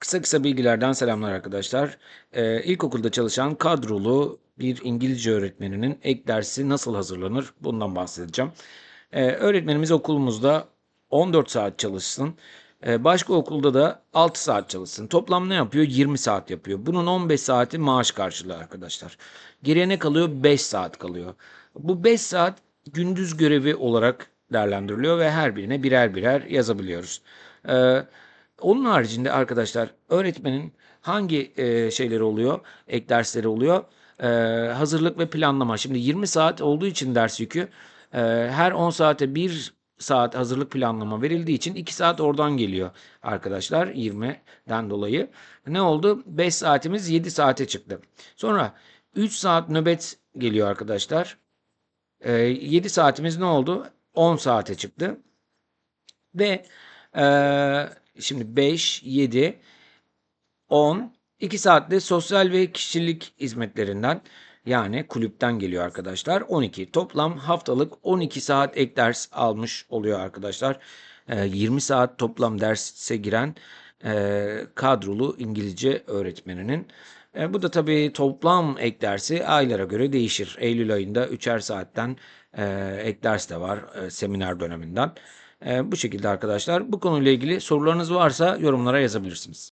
Kısa kısa bilgilerden selamlar arkadaşlar. Ee, ilkokulda çalışan kadrolu bir İngilizce öğretmeninin ek dersi nasıl hazırlanır bundan bahsedeceğim. Ee, öğretmenimiz okulumuzda 14 saat çalışsın. Ee, başka okulda da 6 saat çalışsın. Toplam ne yapıyor? 20 saat yapıyor. Bunun 15 saati maaş karşılığı arkadaşlar. Geriye ne kalıyor? 5 saat kalıyor. Bu 5 saat gündüz görevi olarak değerlendiriliyor ve her birine birer birer yazabiliyoruz. Ee, onun haricinde arkadaşlar öğretmenin hangi e, şeyleri oluyor, ek dersleri oluyor? Ee, hazırlık ve planlama. Şimdi 20 saat olduğu için ders yükü e, her 10 saate 1 saat hazırlık planlama verildiği için 2 saat oradan geliyor arkadaşlar 20'den dolayı. Ne oldu? 5 saatimiz 7 saate çıktı. Sonra 3 saat nöbet geliyor arkadaşlar. E, 7 saatimiz ne oldu? 10 saate çıktı. Ve eee, şimdi 5, 7, 10, 2 saatte sosyal ve kişilik hizmetlerinden yani kulüpten geliyor arkadaşlar. 12 toplam haftalık 12 saat ek ders almış oluyor arkadaşlar. Eee, 20 saat toplam derse giren eee, kadrolu İngilizce öğretmeninin. E, bu da tabii toplam ek dersi aylara göre değişir. Eylül ayında 3'er saatten e, ek ders de var e, seminer döneminden. E, bu şekilde arkadaşlar. Bu konuyla ilgili sorularınız varsa yorumlara yazabilirsiniz.